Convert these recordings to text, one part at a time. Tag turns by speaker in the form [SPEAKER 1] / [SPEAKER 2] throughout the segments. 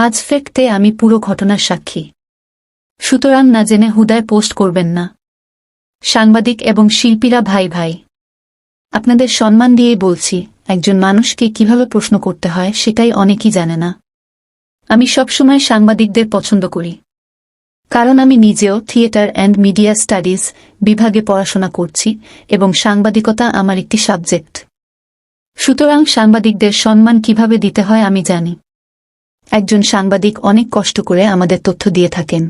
[SPEAKER 1] আজ ফেকতে আমি পুরো ঘটনার সাক্ষী। সুতরাং না জেনে হুদায় পোস্ট করবেন না। সাংবাদিক এবং শিল্পীরা ভাই ভাই। আপনাদের সম্মান দিয়ে বলছি, একজন মানুষকে কীভাবে প্রশ্ন করতে হয় সেটাই অনেকেই জানে না। আমি সবসময় সাংবাদিকদের পছন্দ করি। কারণ আমি নিজেও থিয়েটার অ্যান্ড মিডিয়া স্টাডিজ বিভাগে পড়াশোনা করছি এবং সাংবাদিকতা আমার একটি সাবজেক্ট। সুতরাং সাংবাদিকদের সম্মান কীভাবে দিতে হয় আমি জানি। একজন সাংবাদিক অনেক কষ্ট করে আমাদের তথ্য দিয়ে থাকেন।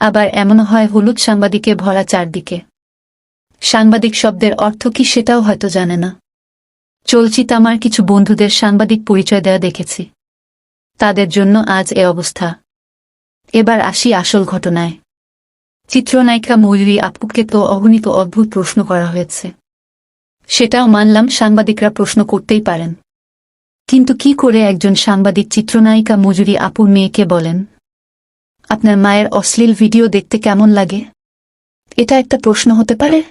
[SPEAKER 1] আবার এমনও হয় হলুদ সাংবাদিকে ভরা চারদিকে। সাংবাদিক শব্দের অর্থ কি সেটাও হয়তো জানে না। চলচিত আমার কিছু বন্ধুদের সাংবাদিক পরিচয় দেওয়া দেখেছি। তাদের জন্য আজ এ অবস্থা। এবার আসি আসল ঘটনায়। চিত্রনায়িকা ময়ূরী আপুকে তো অগণিত অদ্ভুত প্রশ্ন করা হয়েছে। সেটাও মানলাম সাংবাদিকরা প্রশ্ন করতেই পারেন। কিন্তু কি করে একজন সাংবাদিক চিত্রনায়িকা মজুরি আপুর মেয়েকে বলেন? আপনার মায়ের অশ্লীল ভিডিও দেখতে কেমন লাগে? এটা একটা প্রশ্ন হতে পারে।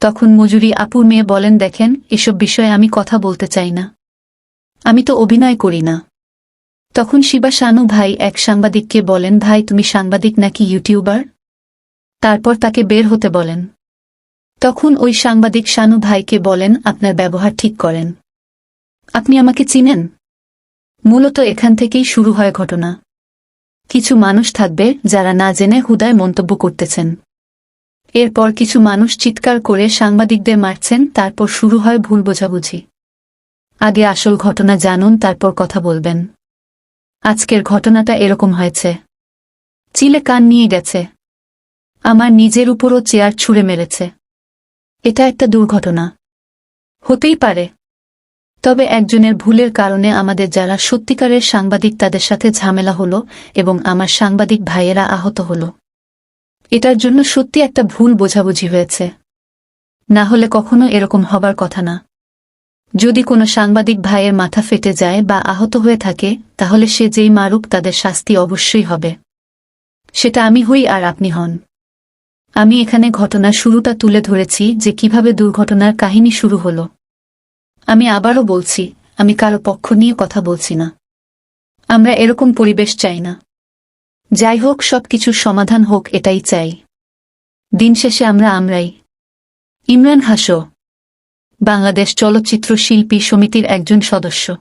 [SPEAKER 1] তখন মজুরি আপুর মেয়ে বলেন, দেখেন, এসব বিষয়ে আমি কথা বলতে চাই না। আমি তো অভিনয় করি না। তখন শিবা শানু ভাই এক সাংবাদিককে বলেন, ভাই, তুমি সাংবাদিক নাকি ইউটিউবার? তারপর তাকে বের হতে বলেন। তখন ওই সাংবাদিক শানু ভাইকে বলেন, আপনার ব্যবহার ঠিক করেন। আপনি আমাকে চিনেন। মূলত এখান থেকেই শুরু হয় ঘটনা। কিছু মানুষ থাকবে যারা না জেনে হুদায় মন্তব্য করতেছেন। এরপর কিছু মানুষ চিৎকার করে সাংবাদিকদের মারছেন, তারপর শুরু হয় ভুল বোঝাবুঝি। আগে আসল ঘটনা জানুন, তারপর কথা বলবেন। আজকের ঘটনাটা এরকম হয়েছে। চিলে কান নিয়ে গেছে। আমার নিজের উপরও চেয়ার ছুঁড়ে মেরেছে। এটা একটা দুর্ঘটনা। হতেই পারে। তবে একজনের ভুলের কারণে আমাদের যারা সত্যিকারের সাংবাদিক তাদের সাথে ঝামেলা হলো এবং আমার সাংবাদিক ভাইয়েরা আহত হলো। এটার জন্য সত্যি একটা ভুল বোঝাবুঝি হয়েছে। না হলে কখনো এরকম হবার কথা না। যদি কোনো সাংবাদিক ভাইয়ের মাথা ফেটে যায় বা আহত হয়ে থাকে, তাহলে সে যেই মারুক তাদের শাস্তি অবশ্যই হবে। সেটা আমি হই আর আপনি হন। আমি এখানে ঘটনার শুরুটা তুলে ধরেছি যে কীভাবে দুর্ঘটনার কাহিনী শুরু হলো। আমি আবারও বলছি, আমি কারও পক্ষ নিয়ে কথা বলছি না। আমরা এরকম পরিবেশ চাই না। যাই হোক সব কিছুর সমাধান হোক, এটাই চাই। দিন শেষে আমরা আমরাই। ইমরান হাসো। বাংলাদেশ চলচ্চিত্র শিল্পী সমিতির একজন সদস্য।